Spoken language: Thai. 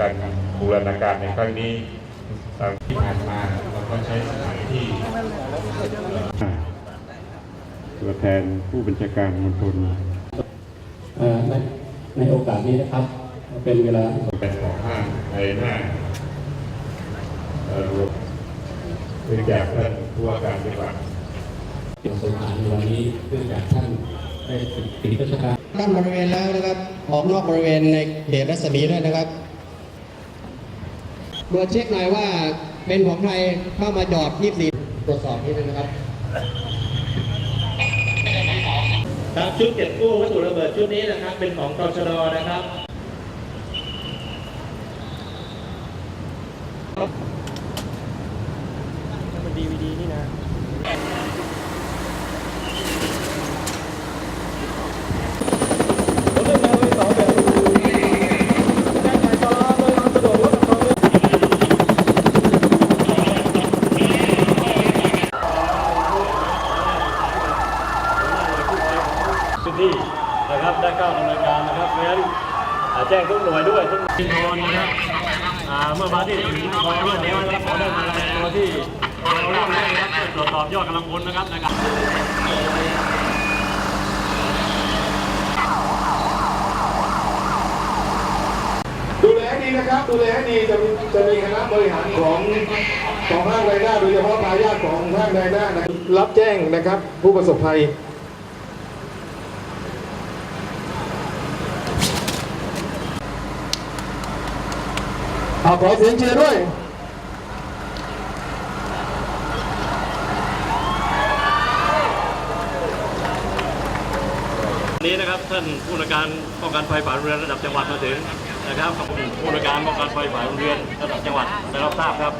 การบูรณาการในครั้งนี้ที่ผ่านมาเราก็ใช้สถานที่ตัวแทนผู้บัญชาการมณฑลเอ่อในในโอกาสนี้นะครับ เป็นเวลาเป็นของห้างในหน้าเอ่อรวมคือจากท่านผู้ว่าการจังหวัดเกี่ยวกับสถานในวันนี้เนื่องจากท่านได้ติดราชการกั้นบริเวณแล้วนะครับออกนอกบริเวณในเขตรัศมีด้วยนะครับ ตรวจเช็คหน่อยว่าเป็นของใครเข้ามาจอด24ตรวจสอบนิดนึงนะครับครับชุดเก็บกู้วัตถุระเบิดชุดนี้นะครับ เป็นของตชดนะครับ พื้ นที่นะครับได้เข้าดำเนินการนะครับเพราะฉะนั้นแจ้งทุกหน่วยด้วยทุกทีมนะครับเมื่อมาที่ถึงพอรวดเร็วนะครับขอได้มารายงานตัวที่เราเรื่องแรกนะครับตรวจสอบยอดกำลังพลนะครับในการดูแลให้ดีนะครับดูแลให้ดีจะมีจะมีคณะบริหารของของห้างไดหน้าโดยเฉพาะทายาทของห้างไดหน้านะรับแจ้งนะครับผู้ประสบภัย ขอเสียงเชียร์ด้วยนี้นะครับท่านผู้ในการป้องกันไฟป่าโรงเรือนระดับจังหวัดมาถึงนะครับขอบคุณผู้ในการป้องกันไฟป่าโรงเรือนระดับจังหวัดได้รับทราบครับ